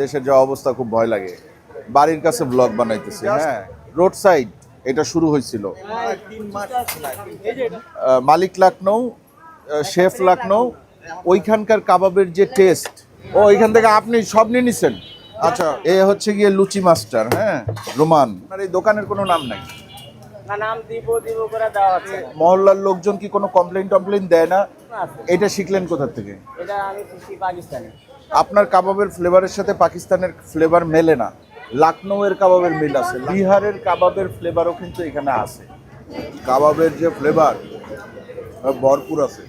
দেশের যা অবস্থা খুব ভয় লাগে। বাড়ির কাছে ব্লগ বানাইতেছি হ্যাঁ? রোড সাইড এটা শুরু হয়েছিল। মালিক লাকনৌ শেফ লাকনৌ ওইখানকার কাবাবের যে টেস্ট ও ওইখান থেকে আপনি সব নিয়ে নিছেন? আচ্ছা। এ হচ্ছে গিয়ে লুচি মাস্টার হ্যাঁ? রোমান। আপনার এই দোকানের কোনো নাম নাই। মহল্লার লোকজন কি কোনো কমপ্লেন টমপ্লেন দেয় না? এটা শিখলেন কোথা থেকে? এটা আমি পাকিস্তানি। আপনার কাবাবের ফ্লেভারের সাথে পাকিস্তানের ফ্লেভার মেলে না। লাকনৌয়ের কাবাবের মিল আছে। বিহারের কাবাবের ফ্লেভারও কিন্তু এখানে আছে। কাবাবের যে ফ্লেভার ভরপুর আছে।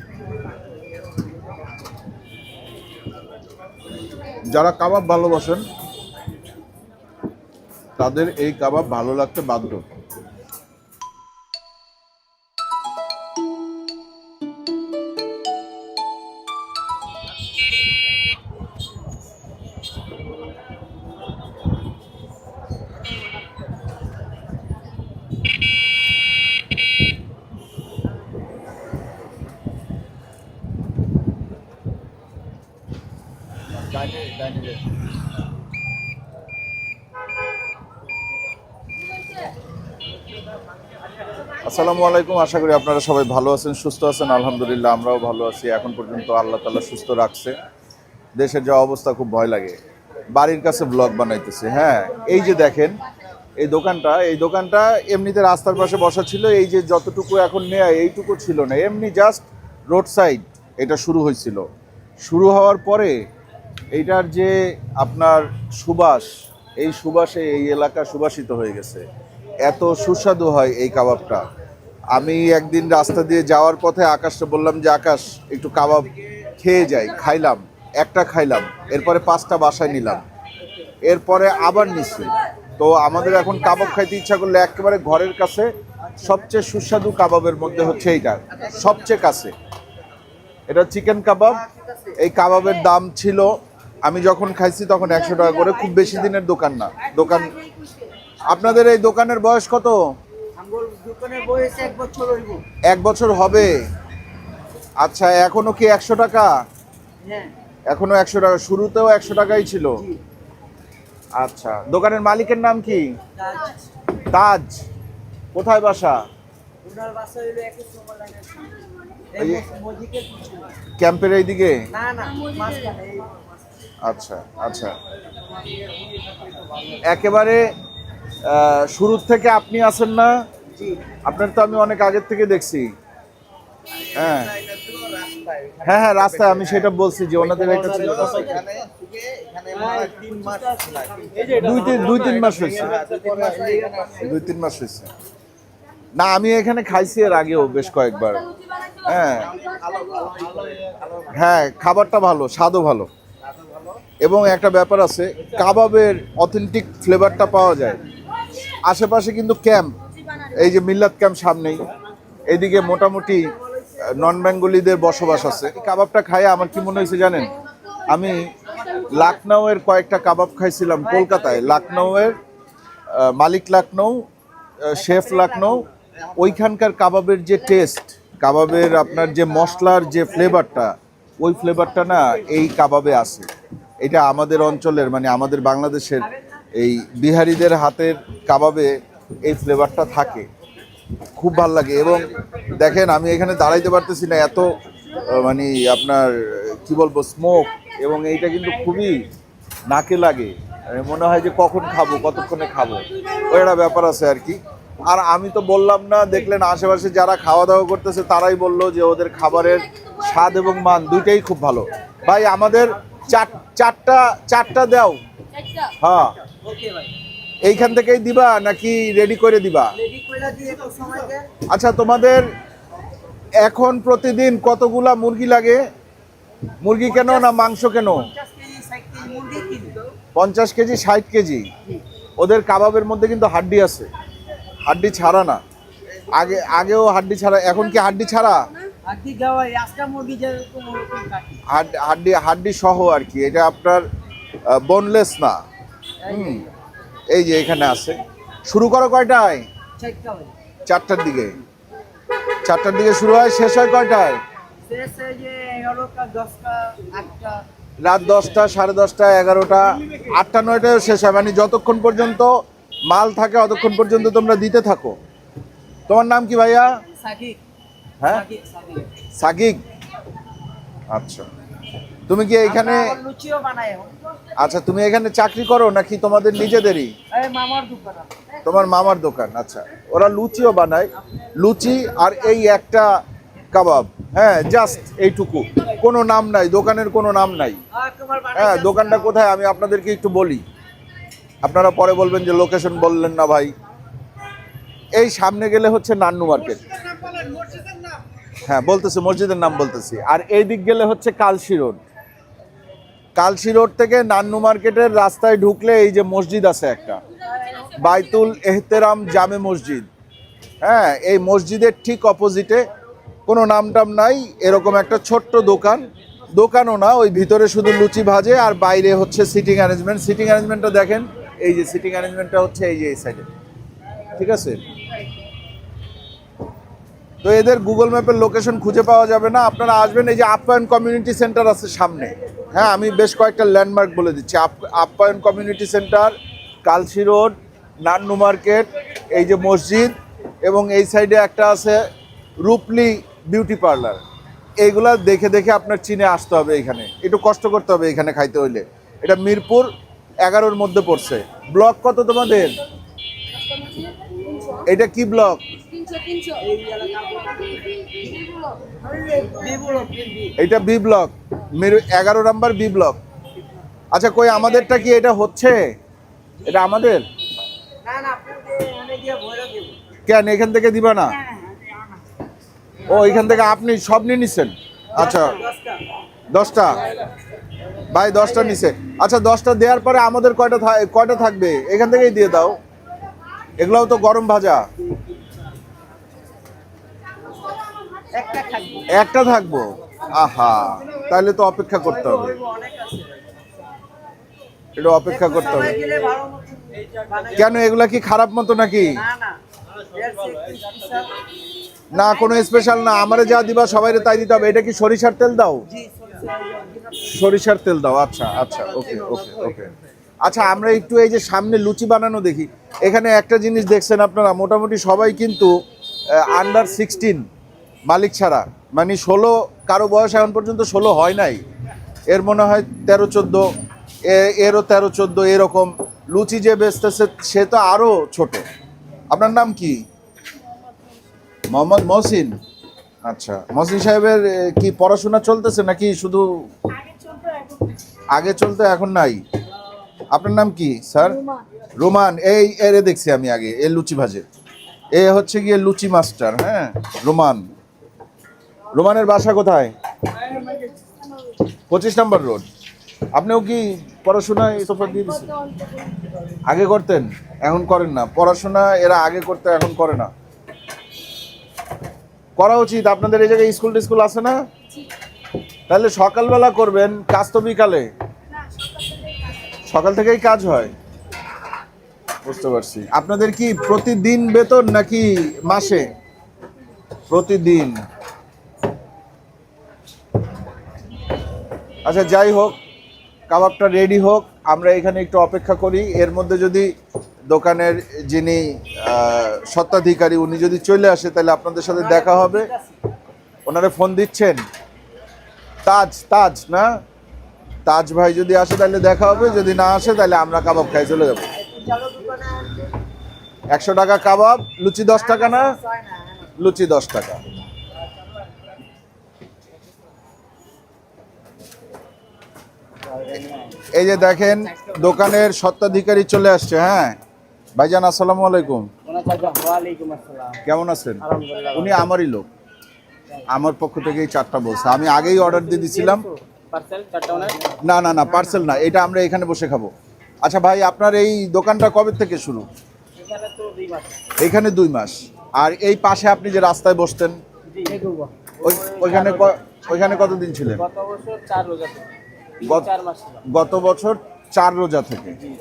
যারা কাবাব ভালোবাসেন, তাদের এই কাবাব ভালো লাগতে বাধ্য। আসসালামু আলাইকুম, আশা করি আপনারা সবাই ভালো আছেন, সুস্থ আছেন, আলহামদুলিল্লাহ আমরাও ভালো আছি। এখন পর্যন্ত আল্লাহ তাআলা সুস্থ রাখছে। দেশের যা অবস্থা, খুব ভয় লাগে। বাড়ির কাছে ব্লগ বানাইতেছে হ্যাঁ। এই যে দেখেন, এই দোকানটা এই দোকানটা এমনিতে রাস্তার পাশে বসা ছিল, এই যে যতটুকু এখন নেয়া, এইটুকু ছিল না। এমনি জাস্ট রোড সাইড এটা শুরু হয়েছিল। শুরু হওয়ার পরে এইটার যে আপনার সুবাস, এই সুবাসে এই এলাকা সুবাসিত হয়ে গেছে। এত সুস্বাদু হয় এই কাবাবটা। আমি একদিন রাস্তা দিয়ে যাওয়ার পথে আকাশটা বললাম যে, আকাশ, একটু কাবাব খেয়ে যাই। খাইলাম, একটা খাইলাম, এরপরে পাঁচটা বাসায় নিলাম। এরপরে আবার নিচ্ছি তো আমাদের এখন কাবাব খাইতে ইচ্ছা করলে একেবারে ঘরের কাছে সবচেয়ে সুস্বাদু কাবাবের মধ্যে হচ্ছে এইটা, সবচেয়ে কাছে। এটা চিকেন কাবাব। এই কাবাবের দাম ছিল, আমি যখন খাইছি তখন একশো টাকা করে, খুব বেশি দিনের দোকান না। দোকান আপনাদের এই দোকানের বয়স কত? এক বছর হবে? আচ্ছা এখনও কি একশো টাকা? হ্যাঁ। এখনও একশো টাকা শুরুতেও একশো টাকাই ছিল। আচ্ছা দোকানের মালিকের নাম কি? তাজ। কোথায় বাসা? ক্যাম্পের এইদিকে? এই মাঝখানে। আচ্ছা আচ্ছা। একেবারে শুরুর থেকে আপনি আছেন না? আপনার তো আমি অনেক আগের থেকে দেখছি। হ্যাঁ। হ্যাঁ হ্যাঁ রাস্তায় আমি সেটা বলছি যে ওনাদের একটা ছিল দুই তিন দুই তিন মাস হয়েছে। দুই তিন মাস হয়েছে। না আমি এখানে খাইছি এর আগেও বেশ কয়েকবার। হ্যাঁ। হ্যাঁ খাবারটা ভালো স্বাদও ভালো। এবং একটা ব্যাপার আছে কাবাবের অথেন্টিক ফ্লেভারটা পাওয়া যায়। আশেপাশে কিন্তু ক্যাম্প। এই যে মিল্লাত ক্যাম্প সামনেই। এদিকে মোটামুটি নন বেঙ্গলিদের বসবাস আছে। কাবাবটা খাই আমার কি মনে হয়েছে জানেন? আমি লাকনৌয়ের কয়েকটা কাবাব খাইছিলাম কলকাতায়। লাকনৌয়ের আহ, মালিক লাকনৌ শেফ লাকনৌ ওইখানকার কাবাবের যে টেস্ট কাবাবের আপনার যে মশলার যে ফ্লেভারটা ওই ফ্লেভারটা না এই কাবাবে আছে। এটা আমাদের অঞ্চলের মানে আমাদের বাংলাদেশের এই বিহারিদের হাতের কাবাবে এই ফ্লেভারটা থাকে। খুব ভালো লাগে এবং দেখেন আমি এখানে দাঁড়াইতে পারতেছি না, এত মানে আপনার, কি বলব স্মোক এবং এইটা কিন্তু খুবই নাকে লাগে। মনে হয় যে কখন খাব, কতক্ষণে খাব ওই একটা ব্যাপার আছে আর কি। আর আমি তো বললাম না, দেখলেন আশেপাশে যারা খাওয়া দাওয়া করতেছে, তারাই বলল যে ওদের খাবারের স্বাদ এবং মান দুইটাই খুব ভালো। ভাই, আমাদের চার, চারটা চারটা দাও। হ্যাঁ। এইখান থেকেই দিবা নাকি রেডি করে দিবা? আচ্ছা তোমাদের এখন প্রতিদিন কতগুলা মুরগি লাগে? মুরগি কেন না মাংস কেন? পঞ্চাশ কেজি ষাট কেজি ওদের কাবাবের মধ্যে কিন্তু হাড্ডি আছে। হাড্ডি ছাড়া না। আগে আগেও হাড্ডি ছাড়া এখন কি হাড্ডি ছাড়া? হাড্ডি হাড্ডি সহ আর কি। এটা আপনার বোনলেস না। এই যে এখানে আছে। শুরু করো কয়টায়? চারটা চারটার দিকে। চারটার দিকে শুরু হয় শেষ হয় কয়টায়? রাত দশটা সাড়ে দশটা এগারোটা আটটা নয়টায় শেষ হয়। মানে যতক্ষণ পর্যন্ত মাল থাকে অতক্ষণ পর্যন্ত তোমরা দিতে থাকো। তোমার নাম কি ভাইয়া? হ্যাঁ? সাকিব। আচ্ছা। তুমি কি এখানে আচ্ছা তুমি এখানে চাকরি করো নাকি তোমাদের নিজেদেরই? মামার দোকান তোমার মামার দোকান আচ্ছা। ওরা লুচিও বানায়। লুচি আর এই একটা কাবাব। হ্যাঁ জাস্ট এইটুকু। কোনো নাম নাই দোকানের কোনো নাম নাই। বানাই হ্যাঁ দোকানটা কোথায়? আমি আপনাদেরকে একটু বলি। আপনারা পরে বলবেন যে লোকেশন বললেন না ভাই। এই সামনে গেলে হচ্ছে নান্নু মার্কেট। হ্যাঁ বলতেছি মসজিদের নাম বলতেছি। আর এই দিক গেলে হচ্ছে কালশি রোড। কালশি রোড থেকে নান্নু মার্কেটের রাস্তায় ঢুকলে এই যে মসজিদ আছে একটা। বাইতুল এহতেরাম জামে মসজিদ। হ্যাঁ এই মসজিদের ঠিক অপোজিটে কোনো নাম টাম নাই, এরকম একটা ছোট্ট দোকান। দোকানও না, ওই ভিতরে শুধু লুচি ভাজে আর বাইরে হচ্ছে সিটিং অ্যারেঞ্জমেন্ট। সিটিং অ্যারেঞ্জমেন্টটা দেখেন, এই যে সিটিং অ্যারেঞ্জমেন্টটা হচ্ছে এই যে এই সাইডে ঠিক আছে? তো এদের গুগল ম্যাপের লোকেশন খুঁজে পাওয়া যাবে না। আপনারা আসবেন, এই যে আপ্যায়ন কমিউনিটি সেন্টার আছে সামনে। হ্যাঁ আমি বেশ কয়েকটা ল্যান্ডমার্ক বলে দিচ্ছি। Up- Apyayan community centre Kalshi road Nannu market এই যে মসজিদ, এবং এই সাইডে একটা আছে রূপলি বিউটি পার্লার এইগুলা দেখে দেখে আপনার চিনে আসতে হবে এখানে। একটু কষ্ট করতে হবে এখানে খাইতে হইলে। এটা মিরপুর এগারোর মধ্যে পড়ছে। ব্লক কত তোমাদের? এটা কি ব্লক এটা বি ব্লক মেরু এগারো নাম্বার বি ব্লক আচ্ছা কই, আমাদেরটা কি এটা হচ্ছে? এটা আমাদের? কেন, এখান থেকে দিবা না? ও, এখান থেকে আপনি সব নিয়ে নিছেন? আচ্ছা দশটা? ভাই, দশটা নিছে। আচ্ছা দশটা দেওয়ার পরে আমাদের কয়টা কয়টা থাকবে? এখান থেকেই দিয়ে দাও। এগুলাও তো গরম ভাজা। একটা থাকব। আহা তাহলে তো অপেক্ষা করতে হবে। একটু অপেক্ষা করতে হবে। কেন, এগুলা কি খারাপ মতো নাকি? না, কোনো স্পেশাল না। আমারে যা দিবা সবাইরে তাই দিতে হবে। এটা কি সরিষার তেল দাও? সরিষার তেল দাও। আচ্ছা আচ্ছা ওকে ওকে ওকে। আচ্ছা আমরা একটু এই যে সামনে লুচি বানানো দেখি। এখানে একটা জিনিস দেখছেন আপনারা। মোটামুটি সবাই কিন্তু আন্ডার সিক্সটিন মালিক ছাড়া। মানে ষোলো কারও বয়স এখন পর্যন্ত ষোলো হয় নাই। এর মনে হয় তেরো চোদ্দ এরও তেরো চোদ্দ এরকম। লুচি যে বেচতেছে সে তো আরও ছোট। আপনার নাম কি? মোহাম্মদ মহসিন? আচ্ছা মহসিন সাহেবের কি পড়াশোনা চলতেছে নাকি শুধু? আগে চলতে এখন নাই। আপনার নাম কি স্যার? রোমান। এই এরে দেখছি আমি আগে এ লুচি ভাজে। এ হচ্ছে গিয়ে লুচি মাস্টার হ্যাঁ? রোমান। রোমানের বাসা কোথায়? পঁচিশ নম্বর রোড। আপনিও কি পড়াশোনায় এসব দিয়ে দিচ্ছেন আগে করতেন, এখন করেন না। পড়াশোনা এরা আগে করতে, এখন করে না। করা উচিত, আপনাদের এই জায়গায় স্কুল টিস্কুল আছে না? তাহলে সকালবেলা করবেন, কাজ তো বিকালে। সকাল থেকেই কাজ হয়। বুঝতে পারছি। আপনাদের কি প্রতিদিন বেতন নাকি মাসে? প্রতিদিন। আচ্ছা যাই হোক কাবাবটা রেডি হোক আমরা এখানে একটু অপেক্ষা করি। এর মধ্যে যদি দোকানের যিনি আহ, স্বত্বাধিকারী উনি যদি চলে আসে তাহলে আপনাদের সাথে দেখা হবে। ওনারা ফোন দিচ্ছেন? তাজ তাজ না? তাজ ভাই যদি আসে তাহলে দেখা হবে। যদি না আসে তাহলে আমরা কাবাব খাই চলে যাব। একশো টাকা কাবাব লুচি দশ টাকা না? লুচি দশ টাকা। এই যে দেখেন দোকানের স্বত্বাধিকারী চলে আসছে হ্যাঁ? ভাইজান আসসালামু আলাইকুম। কেমন আছেন? উনি আমারই লোক। আমার পক্ষ থেকে এই চারটা বলছে। আমি আগেই অর্ডার দিয়ে দিছিলাম। ওনার না না না পার্সেল না এটা আমরা এখানে বসে খাব। আচ্ছা ভাই আপনার এই দোকানটা কবে থেকে শুরু? এখানে দুই মাস। এইখানে দুই মাস। আর এই পাশে আপনি যে রাস্তায় বসতেন? ওই- ওইখানে ওইখানে কতদিন ছিলেন? গত বছর চার রোজা থেকে। ছিল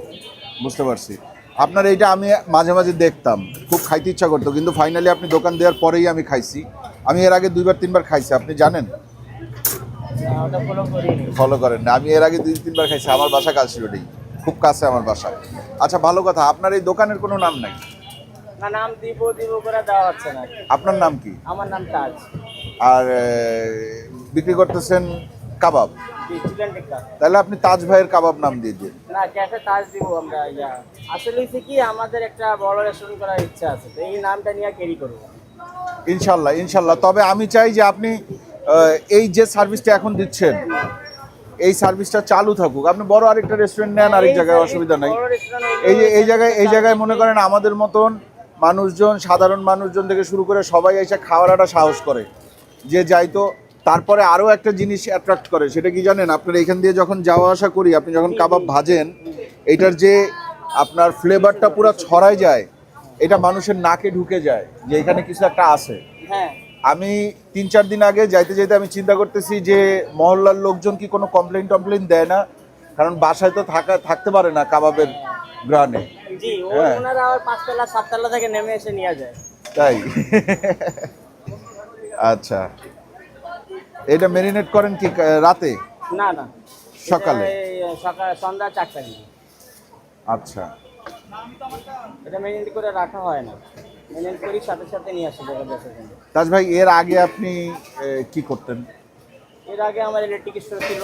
বুঝতে পারছি। আপনার এইটা আমি মাঝে মাঝে দেখতাম। খুব খাইতে ইচ্ছা করতো কিন্তু ফাইনালি আপনি দোকান দেওয়ার পরেই আমি খাইছি। আমি এর আগে দুইবার তিনবার খাইছি আপনি জানেন? ফলো করেন। না। আমি এর আগে দুই তিনবার খাইছি আমার বাসা কালশিরোডি খুব কাছে আমার বাসা। আচ্ছা ভালো কথা আপনার এই দোকানের কোনো নাম নাই? নাম দিব দিব করে দেওয়া হচ্ছে না। আপনার নাম কি? আমার নাম তাজ। আর বিক্রি করতেছেন কাবাব? তাহলে আপনি তাজ ভাইয়ের কাবাব নাম দিয়ে দিন। না ক্যাফে তাজ দিব আমরা ইয়া। আসলে হচ্ছে কি আমাদের একটা বড় রেস্টুরেন্ট করার ইচ্ছা আছে তো এই নামটা নিয়ে ক্যারি করব ইনশাল্লাহ ইনশাল্লাহ। তবে আমি চাই যে আপনি এই যে সার্ভিসটা এখন দিচ্ছেন এই সার্ভিসটা চালু থাকুক। আপনি বড় আরেকটা রেস্টুরেন্ট নেন আরেক জায়গায় অসুবিধা নাই। এই যে এই জায়গায় এই জায়গায় মনে করেন আমাদের মতন মানুষজন সাধারণ মানুষজন থেকে শুরু করে সবাই এসে খাওয়ার একটা সাহস করে। যে যাইতো তারপরে আরও একটা জিনিস অ্যাট্রাক্ট করে সেটা কি জানেন? আপনার এখান দিয়ে যখন যাওয়া আসা করি আপনি যখন কাবাব ভাজেন এটার যে আপনার ফ্লেভারটা পুরো ছড়ায় যায় এটা মানুষের নাকে ঢুকে যায় যে এখানে কিছু একটা আছে। হ্যাঁ। আমি তিন চার দিন আগে যাইতে যাইতে আমি চিন্তা করতেছি যে মহল্লার লোকজন কি কোনো কমপ্লেন টমপ্লেন দেয় না? কারণ বাসায় তো থাকা থাকতে পারে না কাবাবের গ্রানে। জি হ্যাঁ। তাই? আচ্ছা। এটা মেরিনেট করেন কি রাতে? না না। সকালে? সকাল সন্ধ্যা চারটা আচ্ছা। এটা মেরিনেট করে রাখা হয় না। মেরিনেট করি সাথে সাথে নিয়ে আসি তাজ ভাই এর আগে আপনি কি করতেন? এর আগে আমার ইলেকট্রিক স্টোর ছিল।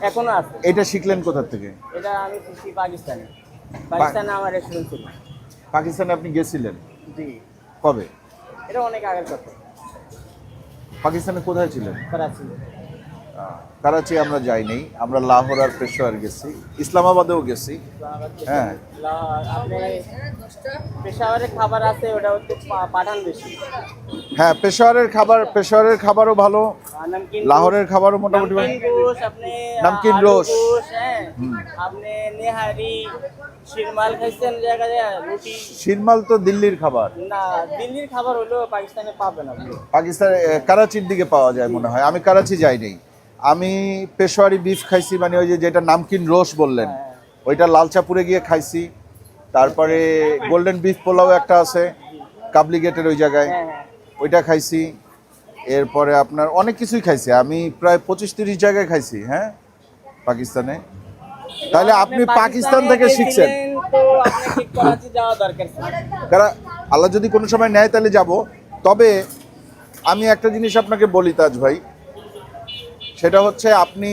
এখনও আছে। এটা শিখলেন কোথা থেকে? এটা আমি শিখছি পাকিস্তানে। পাকিস্তানে আমার রেস্টুরেন্ট ছিল। পাকিস্তানে আপনি গেছিলেন? জি। কবে? এটা অনেক আগের কথা। পাকিস্তানে কোথায় ছিলেন? করাচি করাচি আমরা যাইনি আমরা লাহোর আর পেশোয়ার গেছি ইসলামাবাদেও গেছি। হ্যাঁ। খাবার আছে ওটা হচ্ছে পাঠান বেশি। হ্যাঁ পেশোয়ারের খাবার পেশোয়ারের খাবারও ভালো লাহোরের খাবারও মোটামুটি নামকিন রোস আপনি হ্যাঁ। আপনি নেহারি শিরমাল খাইছেন জায়গায় রুটি। শিরমাল তো দিল্লির খাবার। না দিল্লির খাবার হলেও পাকিস্তানে পাবেন আপনি। পাকিস্তান করাচির দিকে পাওয়া যায় মনে হয়। আমি করাচি যাইনি। আমি পেশোয়ারি বিফ খাইছি মানে ওই যে যেটা নামকিন রোস বললেন হ্যাঁ। ওইটা লালচাপুরে গিয়ে খাইছি। তারপরে গোল্ডেন বিফ পোলাও একটা আছে কাবলি গেটের ওই জায়গায় হ্যাঁ হ্যাঁ। ওইটা খাইছি। এরপরে আপনার অনেক কিছুই খাইছি আমি প্রায় পঁচিশ তিরিশ জায়গায় খাইছি হ্যাঁ পাকিস্তানে। তাহলে আপনি পাকিস্তান থেকে শিখছেন। কারণ আল্লাহ যদি কোনো সময় নেয় তাহলে যাব। তবে আমি একটা জিনিস আপনাকে বলি তাজ ভাই সেটা হচ্ছে আপনি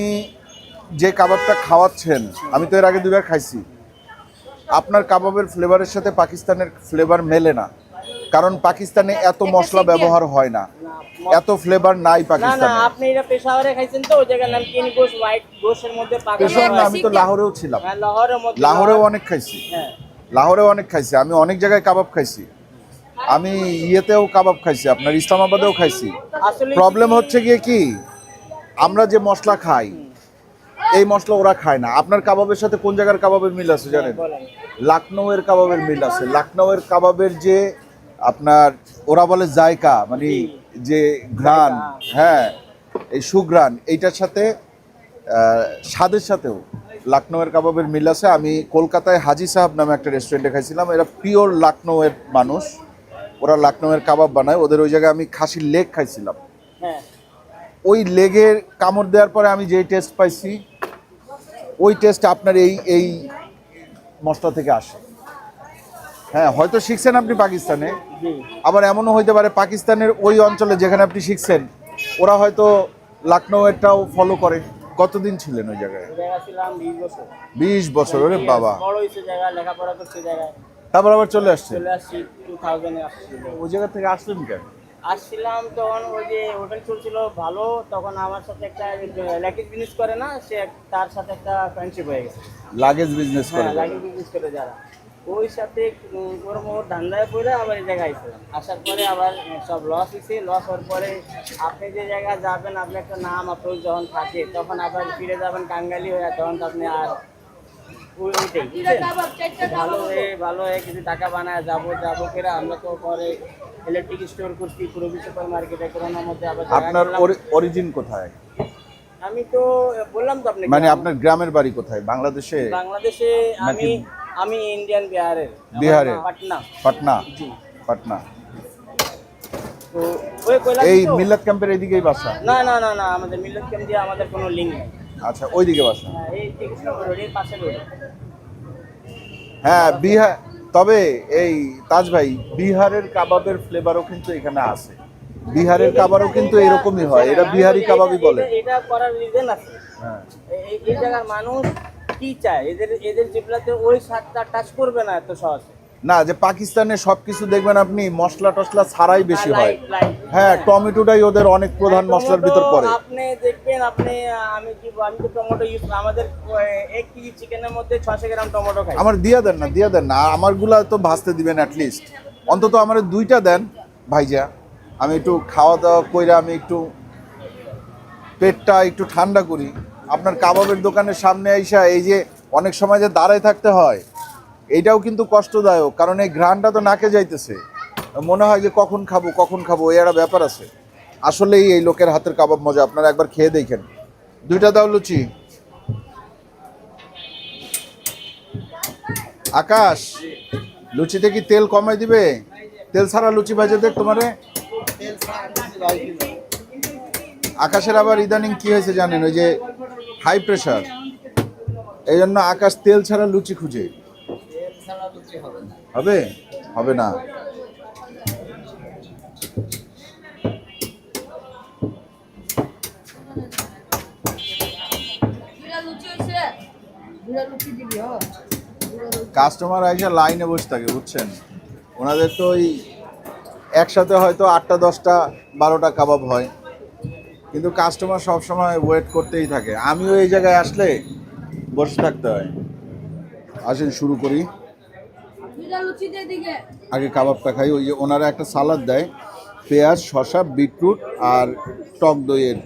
যে কাবাবটা খাওয়াচ্ছেন আমি তো এর আগে দুবার খাইছি। আপনার কাবাবের ফ্লেভারের সাথে পাকিস্তানের ফ্লেভার মেলে না। কারণ পাকিস্তানে এত মশলা ব্যবহার হয় না। এত ফ্লেভার নাই না না পাকিস্তানে। আপনি এটা পেশাওয়ারে খাইছেন তো ওই জায়গায় নামকিন গোশ হোয়াইট গোশের মধ্যে পাকা পেশোয়ার না আমি তো লাহোরেও ছিলাম। হ্যাঁ লাহোরের মধ্যে লাহোরেও অনেক খাইছি। হ্যাঁ। লাহোরেও অনেক খাইছি। আমি অনেক জায়গায় কাবাব খাইছি। আমি ইয়েতেও কাবাব খাইছি আপনার ইসলামাবাদেও খাইছি। প্রবলেম হচ্ছে গিয়ে কি? আমরা যে মশলা খাই এই মশলা ওরা খায় না। আপনার কাবাবের সাথে কোন জায়গার কাবাবের মিল আছে জানেন? বলেন। লাকনৌয়ের কাবাবের মিল আছে। লাকনৌয়ের কাবাবের যে আপনার ওরা বলে জায়কা মানে যে ঘ্রাণ হ্যাঁ। এই সুঘ্রাণ এইটার সাথে স্বাদের সাথেও লাকনৌয়ের কাবাবের মিল আছে। আমি কলকাতায় হাজি সাহেব নামে একটা রেস্টুরেন্টে খাইছিলাম। এরা পিওর লাকনৌয়ের মানুষ। ওরা লাকনৌয়ের কাবাব বানায়। ওদের ওই জায়গায় আমি খাসির লেগ খাইছিলাম। হ্যাঁ। ওই লেগের কামড় দেওয়ার পরে আমি যেই টেস্ট পাইছি ওই টেস্ট আপনার এই এই মশলা থেকে আসে। হ্যাঁ হয়তো শিখছেন আপনি পাকিস্তানে আবার এমনও হইতে পারে পাকিস্তানের ওই অঞ্চলে যেখানে আপনি শিখছেন ওরা হয়তো লখনৌ এরটাও ফলো করে। কতদিন ছিলেন ওই জায়গায়? বিশ বছর। ওরে বাবা। তারপর আবার চলে আসছে। ওই জায়গা থেকে আসলেন কেন? আসছিলাম তখন ওই যে হোটেল চলছিল ভালো। তখন আমার সাথে একটা ল্যাকিজ বিজনেস করে না সে তার সাথে একটা ফ্রেন্ডশিপ হয়ে গেছে। লাগেজ বিজনেস করে হ্যাঁ লাগেজ বিজনেস করে যারা। ওই সাথে ওর মোর ধান্দায় পড়ে আবার এই জায়গায় আইছিলাম আসার পরে আবার সব লস হয়েছে। লস হওয়ার পরে আপনি যে জায়গায় যাবেন আপনি একটা নাম আপনার যখন থাকে তখন আবার ফিরে যাবেন কাঙ্গালি হয়ে তখন আপনি আর ওইটাই ভালো হয়ে ভালো হয়ে কিছু টাকা বানায় যাব যাব করে আমরা তো পরে ইলেকট্রিক স্টোর করছি পুরবি সুপার মার্কেটে করোনার মধ্যে আবার আপনার অরিজিন কোথায়? আমি তো বললাম তো আপনাকে। মানে আপনার গ্রামের বাড়ি কোথায়? বাংলাদেশে? বাংলাদেশে আমি আমি ইন্ডিয়ান বিহারের। বিহারের? পাটনা। পাটনা? পাটনা। তো ওই এই। মিল্লাত ক্যাম্পের এইদিকেই বাসা? না না না না আমাদের মিল্লত ক্যাম্প দিয়ে আমাদের কোনো লিঙ্ক নেই। আচ্ছা ওইদিকে বাসা? হ্যাঁ, হ্যাঁ বিহার তবে এই তাজ ভাই বিহারের কাবাবের ফ্লেভারও কিন্তু এখানে আছে। বিহারের কাবাবও কিন্তু এরকমই হয় এটা বিহারি কাবাবই বলে। এটা করার রিজন আছে। হ্যাঁ। এই- এই জায়গার মানুষ কি চায়? এদের এদের জিপলাতে ওই স্বাদটা টাচ করবে না এত সহজে। না যে পাকিস্তানে সবকিছু দেখবেন আপনি মশলা টসলা ছাড়াই বেশি হয়। হ্যাঁ টমেটোটাই ওদের অনেক প্রধান মশলার ভিতর পড়ে। আপনি দেখবেন আপনি আমি কি আমি তো টমেটো ইউজ আমাদের আহ, এক কেজি চিকেনের মধ্যে ছশো গ্রাম টমেটো খাই। আমার দিয়া দেন না দিয়া দেন না। আমারগুলা তো ভাজতে দিবেন অ্যাট লিস্ট অন্তত আমার দুইটা দেন ভাইজা। আমি একটু খাওয়া দাওয়া কইরা আমি একটু পেটটা একটু ঠান্ডা করি। আপনার কাবাবের দোকানের সামনে আইসা এই যে অনেক সময় যে দাঁড়ায় থাকতে হয় এইটাও কিন্তু কষ্টদায়ক, কারণ এই ঘ্রাণটা তো নাকে যাইতেছে। মনে হয় যে কখন খাব কখন খাব, এ একটা ব্যাপার আছে। আসলেই এই লোকের হাতের কাবাব মজা, আপনারা একবার খেয়ে দেখেন। দুইটা দাও লুচি। আকাশ, লুচিতে কি তেল কমাই দিবে? তেল ছাড়া লুচি ভাজে দেখ তোমারে। আকাশের আবার ইদানিং কি হয়েছে জানেন? ওই যে হাই প্রেশার এই জন্য আকাশ তেল ছাড়া লুচি খুঁজে। হবে হবে? না। দুটা লুচি হয়েছে। দুটা লুচি দিবি হ। কাস্টমার আইসা লাইনে বসে থাকে বুঝছেন? ওনাদের তো ওই একসাথে হয়তো আটটা দশটা বারোটা কাবাব হয়। কিন্তু কাস্টমার সবসময় ওয়েট করতেই থাকে। আমিও এই জায়গায় আসলে বসে থাকতে হয়। আসেন শুরু করি। আগে কাবাবটা খাই ওই যে ওনারা একটা সালাদ দেয় পেঁয়াজ শসা বিটরুট আর টক দইয়ের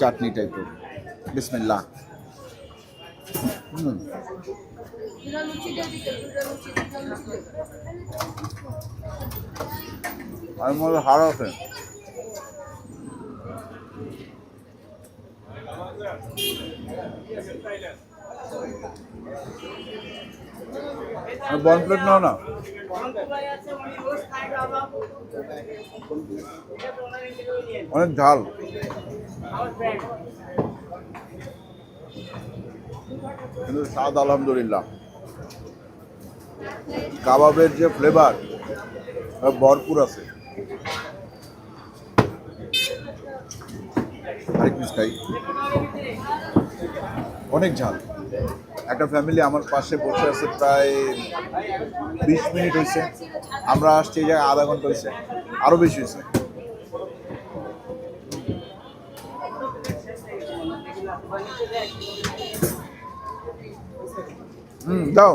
চাটনি টাইপের। হুম। দিকে দুটা লুচি বন প্লেট নাও না। অনেক ঝাল। কিন্তু স্বাদ আলহামদুলিল্লাহ। কাবাবের যে ফ্লেভার ভরপুর আছে। পিস খাই। অনেক ঝাল। একটা ফ্যামিলি আমার পাশে বসে আছে প্রায় বিশ মিনিট হয়েছে। আমরা আসছি এই জায়গায় আধা ঘণ্টা হয়েছে। আরও বেশি হয়েছে। হুম, দাও।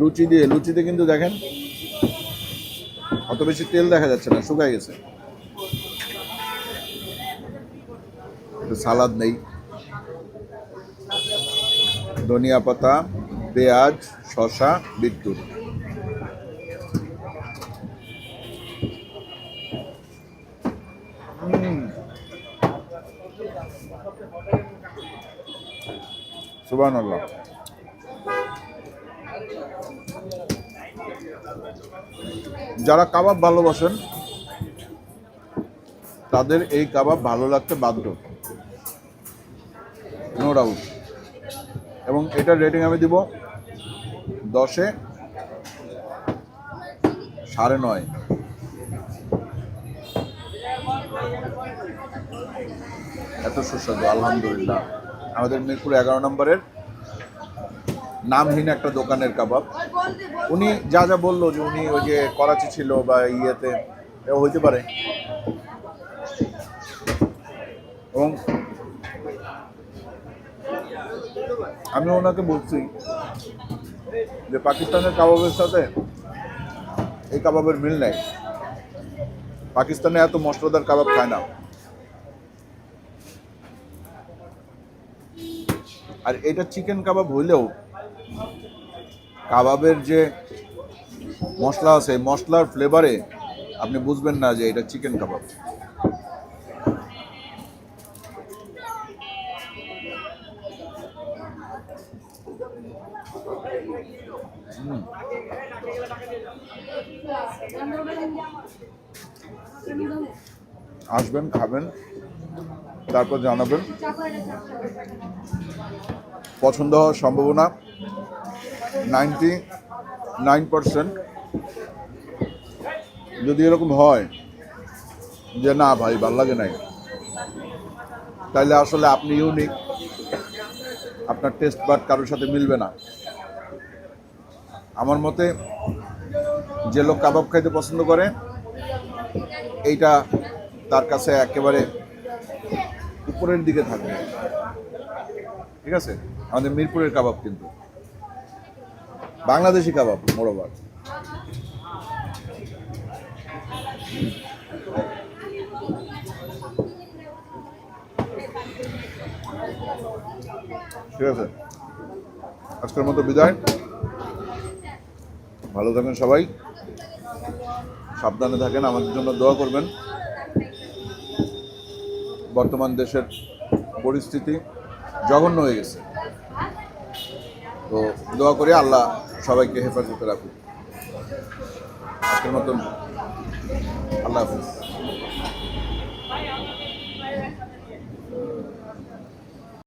লুচি দিয়ে, লুচিতে কিন্তু দেখেন অত বেশি তেল দেখা যাচ্ছে না, শুকায় গেছে। একটু সালাদ নেই। ধনিয়া পাতা, পেঁয়াজ, শসা বিদ্যুৎ আল্লাহ যারা কাবাব ভালোবাসেন, তাদের এই কাবাব ভালো লাগতে বাধ্য। নো ডাউট এবং এটার রেটিং আমি দিব দশে সাড়ে নয়। এত সুস্বাদু, আলহামদুলিল্লাহ। আমাদের মিরপুর এগারো নম্বরের নামহীন একটা দোকানের কাবাব। উনি যা যা বলল যে উনি ওই যে করাচি ছিল বা ইয়েতে হইতে পারে। এবং আমি ওনাকে বলছি যে পাকিস্তানের কাবাবের সাথে এই কাবাবের মিল নেই। পাকিস্তানে এত মশলাদার কাবাব খায় না। আর এটা চিকেন কাবাব হইলেও কাবাবের যে মশলা আছে, মশলার ফ্লেভারে আপনি বুঝবেন না যে এটা চিকেন কাবাব। আসবেন, খাবেন, তারপর জানাবেন। পছন্দ হওয়ার সম্ভাবনা নাইনটি নাইন পার্সেন্ট। যদি এরকম হয় যে না ভাই, ভালো লাগে নাই, তাইলে আসলে আপনি ইউনিক আপনার টেস্ট বাট কারোর সাথে মিলবে না। আমার মতে যে লোক কাবাব খাইতে পছন্দ করে, এইটা তার কাছে একেবারে উপরের দিকে থাকবে। ঠিক আছে? আমাদের মিরপুরের কাবাব কিন্তু। বাংলাদেশি কাবাব মোরোবার ঠিক আছে? আজকের মতো বিদায়। ভালো থাকেন সবাই। সাবধানে থাকেন, আমাদের জন্য দোয়া করবেন। বর্তমান দেশের পরিস্থিতি জঘন্য হয়ে গেছে। তো দোয়া করে আল্লাহ সবাইকে হেফাজতে রাখুন আজকের মতন আল্লাহ হাফিজ।